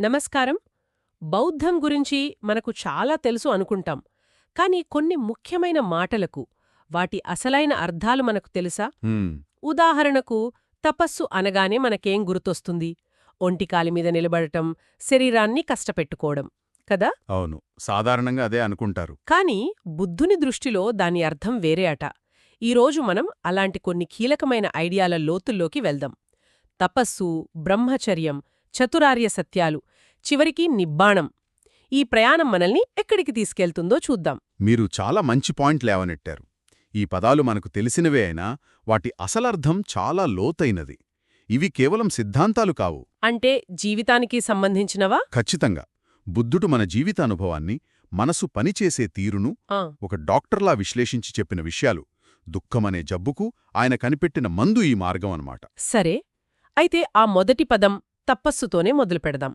నమస్కారం. బౌద్ధం గురించి మనకు చాలా తెలుసు అనుకుంటాం. కానీ కొన్ని ముఖ్యమైన మాటలకు వాటి అసలైన అర్థాలు మనకు తెలుసా? ఉదాహరణకు తపస్సు అనగానే మనకేం గుర్తొస్తుంది? ఒంటికాలి మీద నిలబడటం శరీరాన్ని కష్టపెట్టుకోవడం కదా? అవును. సాధారణంగా అదే అనుకుంటారు. కాని బుద్ధుని దృష్టిలో దాని అర్థం వేరే అట. ఈరోజు మనం అలాంటి కొన్ని కీలకమైన ఐడియాల లోతుల్లోకి వెళ్దాం. తపస్సు బ్రహ్మచర్యం చతురార్య సత్యాలు చివరికి నిబ్బాణం. ఈ ప్రయాణం మనల్ని ఎక్కడికి తీసుకెళ్తుందో చూద్దాం. మీరు చాలా మంచి పాయింట్ లేవనెట్టారు. ఈ పదాలు మనకు తెలిసినవే అయినా వాటి అసలర్థం చాలా లోతైనది. ఇవి కేవలం సిద్ధాంతాలు కావు. అంటే జీవితానికి సంబంధించినవా? ఖచ్చితంగా. బుద్ధుడు మన జీవితానుభవాన్ని మనసు పనిచేసే తీరును ఒక డాక్టర్లా విశ్లేషించి చెప్పిన విషయాలు. దుఃఖమనే జబ్బుకు ఆయన కనిపెట్టిన మందు ఈ మార్గం అన్నమాట సరే. అయితే ఆ మొదటి పదం తపస్సుతోనే మొదలుపెడదాం.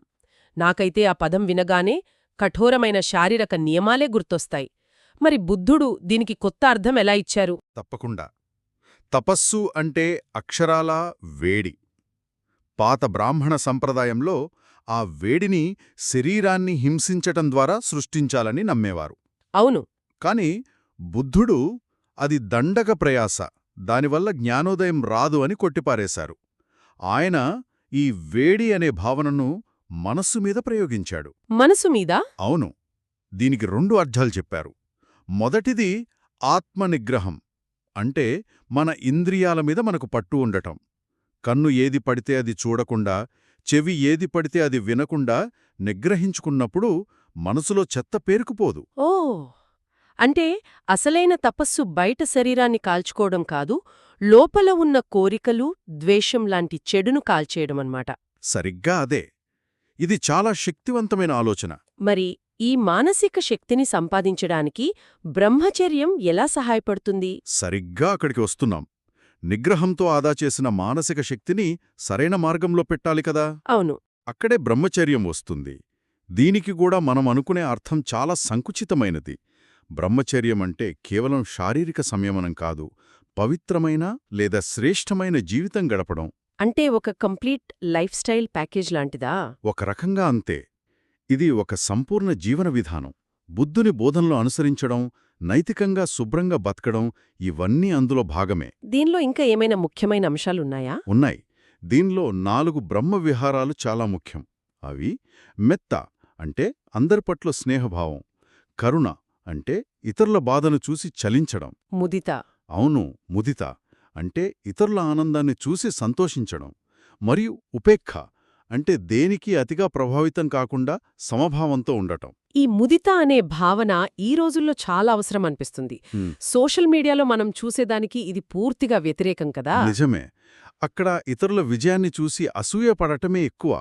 నాకైతే ఆ పదం వినగానే కఠోరమైన శారీరక నియమాలే గుర్తొస్తాయి. మరి బుద్ధుడు దీనికి కొత్త అర్థం ఎలా ఇచ్చారు? తప్పకుండా. తపస్సు అంటే అక్షరాలా వేడి. పాత బ్రాహ్మణ సంప్రదాయంలో ఆ వేడిని శరీరాన్ని హింసించటం ద్వారా సృష్టించాలని నమ్మేవారు. అవును. కాని బుద్ధుడు అది దండక ప్రయాస దానివల్ల జ్ఞానోదయం రాదు అని కొట్టిపారేశారు. ఆయన ఈ వేడి అనే భావనను మనస్సు మీద ప్రయోగించాడు. మనసు మీద? అవును. దీనికి రెండు అర్థాలు చెప్పారు. మొదటిది ఆత్మనిగ్రహం. అంటే మన ఇంద్రియాల మీద మనకు పట్టు ఉండటం. కన్ను ఏది పడితే అది చూడకుండా చెవి ఏది పడితే అది వినకుండా నిగ్రహించుకున్నప్పుడు మనసులో చెత్త పేరుకుపోదు. ఓ! అంటే అసలైన తపస్సు బయట శరీరాన్ని కాల్చుకోవడం కాదు లోపల ఉన్న కోరికలు ద్వేషం లాంటి చెడును కాల్చేయడమన్నమాట సరిగ్గా అదే. ఇది చాలా శక్తివంతమైన ఆలోచన. మరి ఈ మానసిక శక్తిని సంపాదించడానికి బ్రహ్మచర్యం ఎలా సహాయపడుతుంది? సరిగ్గా అక్కడికి వస్తున్నాం. నిగ్రహంతో ఆదా చేసిన మానసిక శక్తిని సరైన మార్గంలో పెట్టాలి కదా? అవును. అక్కడే బ్రహ్మచర్యం వస్తుంది. దీనికి కూడా మనం అనుకునే అర్థం చాలా సంకుచితమైనది. బ్రహ్మచర్యం అంటే కేవలం శారీరక సంయమనం కాదు పవిత్రమైన లేదా శ్రేష్టమైన జీవితం గడపడం. అంటే ఒక కంప్లీట్ లైఫ్ స్టైల్ ప్యాకేజ్ లాంటిదా? ఒక రకంగా అంతే. ఇది ఒక సంపూర్ణ జీవన విధానం. బుద్ధుని బోధనలో అనుసరించడం నైతికంగా శుభ్రంగా బతకడం ఇవన్నీ అందులో భాగమే. దీనిలో ఇంకా ఏమైనా ముఖ్యమైన అంశాలున్నాయా? ఉన్నాయి. దీనిలో నాలుగు బ్రహ్మ విహారాలు చాలా ముఖ్యం. అవి మెత్త అంటే అందరి పట్ల స్నేహభావం కరుణ అంటే ఇతరుల బాధను చూసి చలించడం. ముదిత. అవును ముదిత. అంటే ఇతరుల ఆనందాన్ని చూసి సంతోషించడం మరియు ఉపేక్ష అంటే దేనికి అతిగా ప్రభావితం కాకుండా సమభావంతో ఉండటం. ఈ ముదిత అనే భావన ఈ రోజుల్లో చాలా అవసరం అనిపిస్తుంది. సోషల్ మీడియాలో మనం చూసేదానికి ఇది పూర్తిగా వ్యతిరేకం కదా. నిజమే. అక్కడ ఇతరుల విజయాన్ని చూసి అసూయపడటమే ఎక్కువ.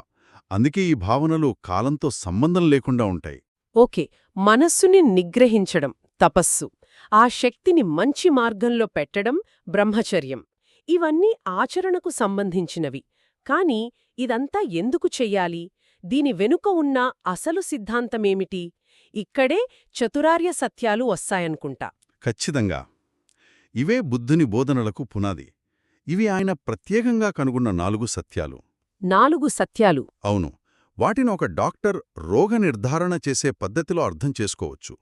అందుకే ఈ భావనలు కాలంతో సంబంధం లేకుండా ఉంటాయి. ఓకే. మనస్సుని నిగ్రహించడం తపస్సు. ఆ శక్తిని మంచి మార్గంలో పెట్టడం బ్రహ్మచర్యం. ఇవన్నీ ఆచరణకు సంబంధించినవి. కాని ఇదంతా ఎందుకు చెయ్యాలి? దీని వెనుక ఉన్న అసలు సిద్ధాంతమేమిటి? ఇక్కడే చతురార్య సత్యాలు వస్తాయనుకుంటా. ఖచ్చితంగా. ఇవే బుద్ధుని బోధనలకు పునాది. ఇవి ఆయన ప్రత్యేకంగా కనుగొన్న నాలుగు సత్యాలు. నాలుగు సత్యాలు. అవును. వాటిని ఒక డాక్టర్ రోగ నిర్ధారణ చేసే పద్ధతిలో అర్థం చేసుకోవచ్చు.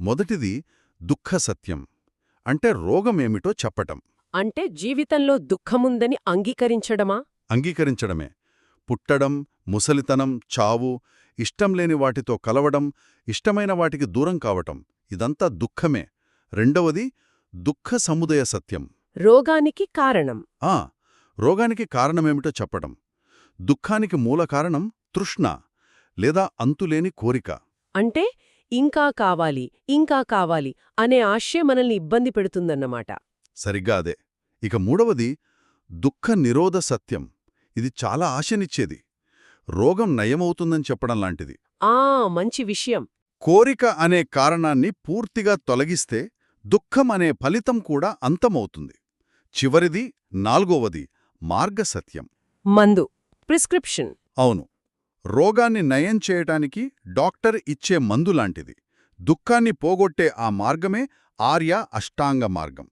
మొదటిది దుఃఖ సత్యం అంటే రోగమేమిటో చెప్పటం. అంటే జీవితంలో దుఃఖముందని అంగీకరించడమా? అంగీకరించడమే. పుట్టడం ముసలితనం చావు ఇష్టం లేని వాటితో కలవడం ఇష్టమైన వాటికి దూరం కావటం ఇదంతా దుఃఖమే. రెండవది దుఃఖ సముదయ సత్యం. రోగానికి కారణం. ఆ రోగానికి కారణమేమిటో చెప్పడం దుఃఖానికి మూల కారణం తృష్ణ లేదా అంతులేని కోరిక. అంటే ఇంకా కావాలి ఇంకా కావాలి అనే ఆశే మనల్ని ఇబ్బంది పెడుతుందన్నమాట. సరిగ్గా అదే. ఇక మూడవది దుఃఖ నిరోధ సత్యం. ఇది చాలా ఆశనిచ్చేది. రోగం నయమవుతుందని చెప్పడం లాంటిది. ఆ మంచి విషయం. కోరిక అనే కారణాన్ని పూర్తిగా తొలగిస్తే దుఃఖం అనే ఫలితం కూడా అంతమవుతుంది. చివరిది నాల్గోవది మార్గసత్యం మందు. ప్రిస్క్రిప్షన్. అవును. రోగాన్ని నయం చేయటానికి డాక్టర్ ఇచ్చే మందులాంటిది. దుఃఖాన్ని పోగొట్టే ఆ మార్గమే ఆర్య అష్టాంగ మార్గం.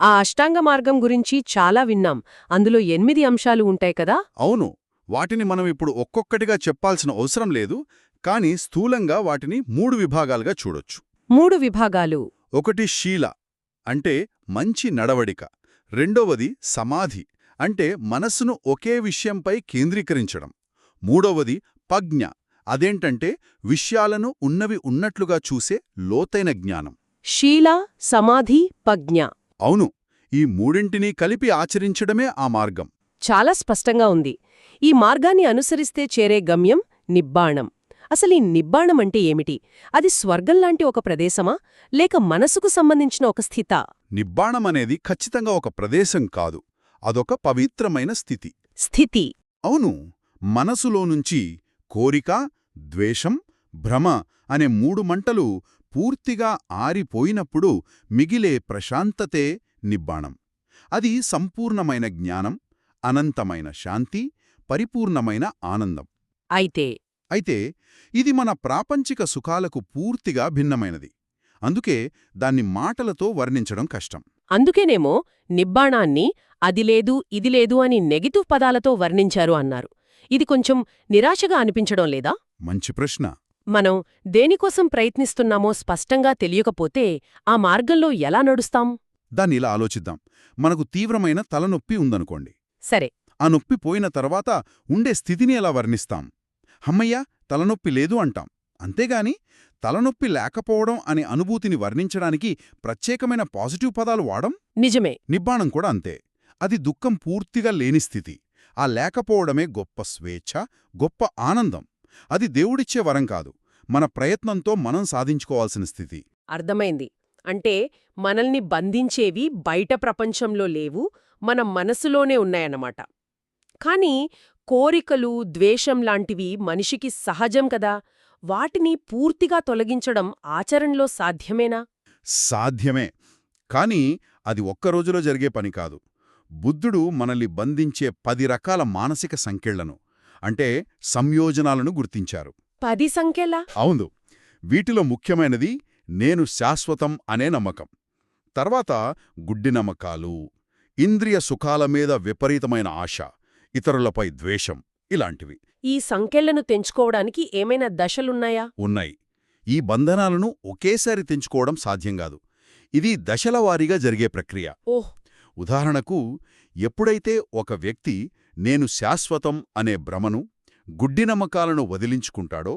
ఆ అష్టాంగ మార్గం గురించి చాలా విన్నాం. అందులో ఎనిమిది అంశాలు ఉంటాయి కదా? అవును. వాటిని మనం ఇప్పుడు ఒక్కొక్కటిగా చెప్పాల్సిన అవసరం లేదు. కానీ స్థూలంగా వాటిని మూడు విభాగాలుగా చూడొచ్చు. మూడు విభాగాలు. ఒకటి శీల అంటే మంచి నడవడిక. రెండవది సమాధి అంటే మనస్సును ఒకే విషయంపై కేంద్రీకరించడం. మూడవది పజ్ఞ అదేంటంటే విషయాలను ఉన్నవి ఉన్నట్లుగా చూసే లోతైన జ్ఞానం. శీల సమాధి పజ్ఞ అవును ఈ మూడింటినీ కలిపి ఆచరించడమే ఆ మార్గం. చాలా స్పష్టంగా ఉంది. ఈ మార్గాన్ని అనుసరిస్తే చేరే గమ్యం నిబ్బాణం. అసలు ఈ నిబ్బాణం అంటే ఏమిటి? అది స్వర్గంలాంటి ఒక ప్రదేశమా? లేక మనసుకు సంబంధించిన ఒక స్థితా? నిబ్బాణమనేది ఖచ్చితంగా ఒక ప్రదేశం కాదు. అదొక పవిత్రమైన స్థితి. స్థితి. అవును మనసులో నుంచి కోరిక ద్వేషం భ్రమ అనే మూడు మంటలు పూర్తిగా ఆరిపోయినప్పుడు మిగిలే ప్రశాంతతే నిబ్బాణం. అది సంపూర్ణమైన జ్ఞానం అనంతమైన శాంతి పరిపూర్ణమైన ఆనందం. అయితే అయితే ఇది మన ప్రాపంచిక సుఖాలకు పూర్తిగా భిన్నమైనది. అందుకే దాన్ని మాటలతో వర్ణించడం కష్టం. అందుకేనేమో నిబ్బాణాన్ని అది లేదు ఇది లేదు అని నెగిటివ్ పదాలతో వర్ణించారు అన్నారు. ఇది కొంచెం నిరాశగా అనిపించడం లేదా? మంచి ప్రశ్న. మనం దేనికోసం ప్రయత్నిస్తున్నామో స్పష్టంగా తెలియకపోతే ఆ మార్గంలో ఎలా నడుస్తాం? దాన్ని ఇలా ఆలోచిద్దాం. మనకు తీవ్రమైన తలనొప్పి ఉందనుకోండి. సరే. ఆ నొప్పి పోయిన తర్వాత ఉండే స్థితిని ఎలా వర్ణిస్తాం? హమ్మయ్య తలనొప్పి లేదు అంటాం. అంతేగాని తలనొప్పి లేకపోవడం అనే అనుభూతిని వర్ణించడానికి ప్రత్యేకమైన పాజిటివ్ పదాలు వాడం? నిజమే. నిబ్బాణం కూడా అంతే. అది దుఃఖం పూర్తిగా లేని స్థితి. ఆ లేకపోవడమే గొప్ప స్వేచ్ఛ గొప్ప ఆనందం. అది దేవుడిచ్చే వరం కాదు. మన ప్రయత్నంతో మనం సాధించుకోవాల్సిన స్థితి. అర్థమైంది. అంటే మనల్ని బంధించేవి బయట ప్రపంచంలో లేవు మన మనసులోనే ఉన్నాయన్నమాట. కాని కోరికలు ద్వేషం లాంటివి మనిషికి సహజం కదా. వాటిని పూర్తిగా తొలగించడం ఆచరణలో సాధ్యమేనా? సాధ్యమే. కాని అది ఒక్క రోజులో జరిగే పని కాదు. బుద్ధుడు మనల్ని బంధించే పది రకాల మానసిక సంకెళ్ళను అంటే సంయోజనాలను గుర్తించారు. పది సంఖ్యలా? అవును. వీటిలో ముఖ్యమైనది నేను శాశ్వతం అనే నమ్మకం. తర్వాత గుడ్డి నమ్మకాలు ఇంద్రియ సుఖాల మీద విపరీతమైన ఆశ ఇతరులపై ద్వేషం ఇలాంటివి. ఈ సంఖ్యలను తెంచుకోవడానికి ఏమైనా దశలున్నాయా? ఉన్నాయి. ఈ బంధనాలను ఒకేసారి తెంచుకోవడం సాధ్యం కాదు. ఇది దశలవారీగా జరిగే ప్రక్రియ. ఓహ్! ఉదాహరణకు ఎప్పుడైతే ఒక వ్యక్తి నేను శాశ్వతం అనే భ్రమను గుడ్డి నమ్మకాలను వదిలించుకుంటాడో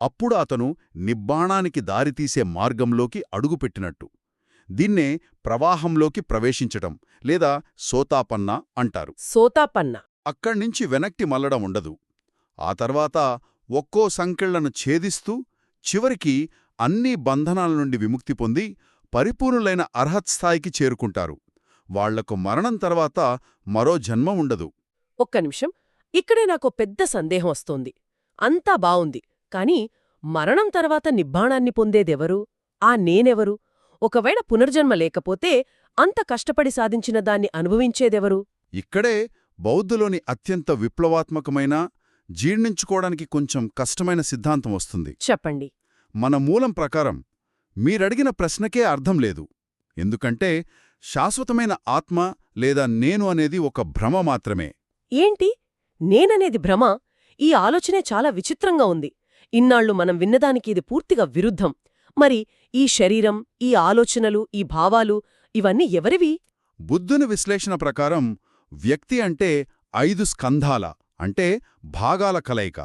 అప్పుడు అతను నిబ్బాణానికి దారితీసే మార్గంలోకి అడుగుపెట్టినట్టు. దీన్నే ప్రవాహంలోకి ప్రవేశించటం లేదా సోతాపన్న అంటారు. సోతాపన్న. అక్కడ్నించి వెనక్కి మల్లడం ఉండదు. ఆ తర్వాత ఒక్కో సంకెళ్ళను ఛేదిస్తూ చివరికి అన్ని బంధనాల నుండి విముక్తి పొంది పరిపూర్ణులైన అర్హత్స్థాయికి చేరుకుంటారు. వాళ్ళకు మరణం తర్వాత మరో జన్మ ఉండదు. ఒక్క నిమిషం. ఇక్కడే నాకు పెద్ద సందేహం వస్తోంది. అంతా బావుంది. కాని మరణం తర్వాత నిబ్బాణాన్ని పొందేదెవరు? ఆ నేనెవరు? ఒకవేళ పునర్జన్మ లేకపోతే అంత కష్టపడి సాధించిన దాన్ని అనుభవించేదెవరు? ఇక్కడే బౌద్ధులోని అత్యంత విప్లవాత్మకమైన జీర్ణించుకోవడానికి కొంచెం కష్టమైన సిద్ధాంతం వస్తుంది. చెప్పండి. మన మూలం ప్రకారం మీరడిగిన ప్రశ్నకే అర్థం లేదు. ఎందుకంటే శాశ్వతమైన ఆత్మ లేదా నేను అనేది ఒక భ్రమ మాత్రమే. ఏంటి? నేననేది భ్రమ? ఈ ఆలోచనే చాలా విచిత్రంగా ఉంది. ఇన్నాళ్ళు మనం విన్నదానికి ఇది పూర్తిగా విరుద్ధం. మరి ఈ శరీరం ఈ ఆలోచనలు ఈ భావాలు ఇవన్నీ ఎవరివి? బుద్ధుని విశ్లేషణ ప్రకారం వ్యక్తి అంటే ఐదు స్కంధాల అంటే భాగాల కలయిక.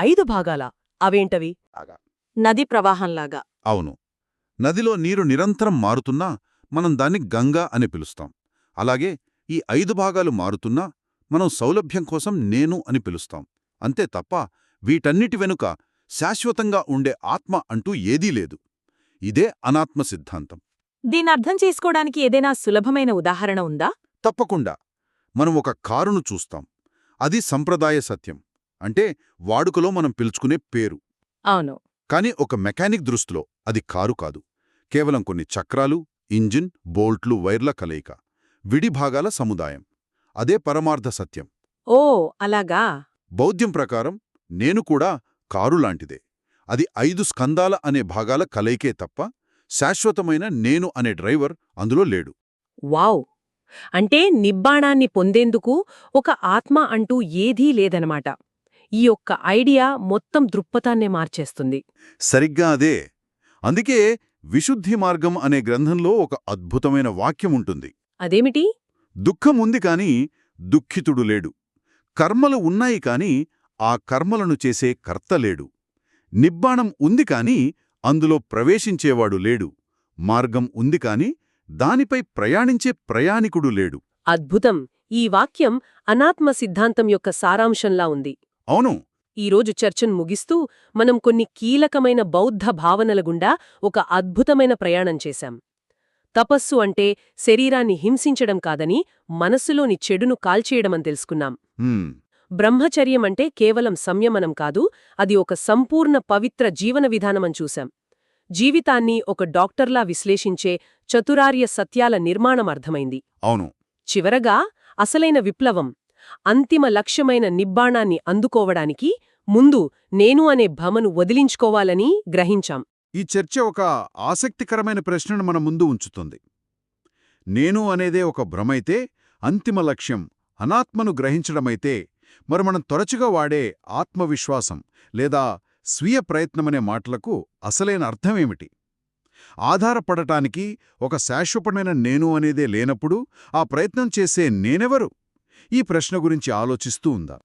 ఐదు భాగాలా. అవేంటవి? నది ప్రవాహంలాగా. అవును. నదిలో నీరు నిరంతరం మారుతున్నా మనం దాన్ని గంగా అని పిలుస్తాం. అలాగే ఈ ఐదు భాగాలు మారుతున్నా మనం సౌలభ్యం కోసం నేను అని పిలుస్తాం. అంతే తప్ప వీటన్నిటి వెనుక శాశ్వతంగా ఉండే ఆత్మ అంటూ ఏదీ లేదు. ఇదే అనాత్మ సిద్ధాంతం. దీనర్థం చేసుకోవడానికి ఏదైనా సులభమైన ఉదాహరణ ఉందా? తప్పకుండా. మనం ఒక కారును చూస్తాం. అది సంప్రదాయ సత్యం. అంటే వాడుకలో మనం పిలుచుకునే పేరు. అవును. కాని ఒక మెకానిక్ దృష్టిలో అది కారు కాదు. కేవలం కొన్ని చక్రాలు ఇంజిన్ బోల్ట్లు వైర్ల కలయిక. విడి భాగాల సముదాయం. అదే పరమార్థ సత్యం. ఓ అలాగా? బౌద్ధ్యం ప్రకారం నేను కూడా కారు లాంటిదే. అది ఐదు స్కందాల అనే భాగాల కలయికే తప్ప శాశ్వతమైన నేను అనే డ్రైవర్ అందులో లేడు. వావ్! అంటే నిబ్బాణాన్ని పొందేందుకు ఒక ఆత్మ అంటూ ఏదీ లేదనమాట. ఈ యొక్క ఐడియా మొత్తం దృక్పథాన్నే మార్చేస్తుంది. సరిగ్గా అదే. అందుకే విశుద్ధి మార్గం అనే గ్రంథంలో ఒక అద్భుతమైన వాక్యం ఉంటుంది. అదేమిటి? దుఃఖం ఉంది కాని దుఃఖితుడు లేడు. కర్మలు ఉన్నాయి కాని ఆ కర్మలను చేసే కర్త లేడు. నిబ్బాణం ఉంది కాని అందులో ప్రవేశించేవాడు లేడు. మార్గం ఉంది కాని దానిపై ప్రయాణించే ప్రయాణికుడు లేడు. అద్భుతం! ఈ వాక్యం అనాత్మ సిద్ధాంతం యొక్క సారాంశంలా ఉంది. అవును! ఈరోజు చర్చను ముగిస్తూ మనం కొన్ని కీలకమైన బౌద్ధ భావనల గుండా ఒక అద్భుతమైన ప్రయాణం చేశాం. తపస్సు అంటే శరీరాన్ని హింసించడం కాదని మనస్సులోని చెడును కాల్చేయడమని తెలుసుకున్నాం. హ్మ్, బ్రహ్మచర్యం అంటే కేవలం సంయమనం కాదు అది ఒక సంపూర్ణ పవిత్ర జీవన విధానమని చూశాం. జీవితాన్ని ఒక డాక్టర్లా విశ్లేషించే చతురార్య సత్యాల నిర్మాణం అర్థమైంది. అవును. చివరగా అసలైన విప్లవం. అంతిమ లక్ష్యమైన నిబ్బాణాన్ని అందుకోవడానికి ముందు నేను అనే భమను వదిలించుకోవాలని గ్రహించాం. ఈ చర్చ ఒక ఆసక్తికరమైన ప్రశ్నను మన ముందు ఉంచుతుంది. నేను అనేదే ఒక భ్రమైతే అంతిమ లక్ష్యం అనాత్మను గ్రహించడమైతే మరి మనం తరచుగా వాడే ఆత్మవిశ్వాసం లేదా స్వీయ ప్రయత్నమనే మాటలకు అసలైన అర్థమేమిటి? ఆధారపడటానికి ఒక శాశ్వతమైన నేను అనేదే లేనప్పుడు ఆ ప్రయత్నం చేసే నేనెవరు? ఈ ప్రశ్న గురించి ఆలోచిస్తూ ఉందా.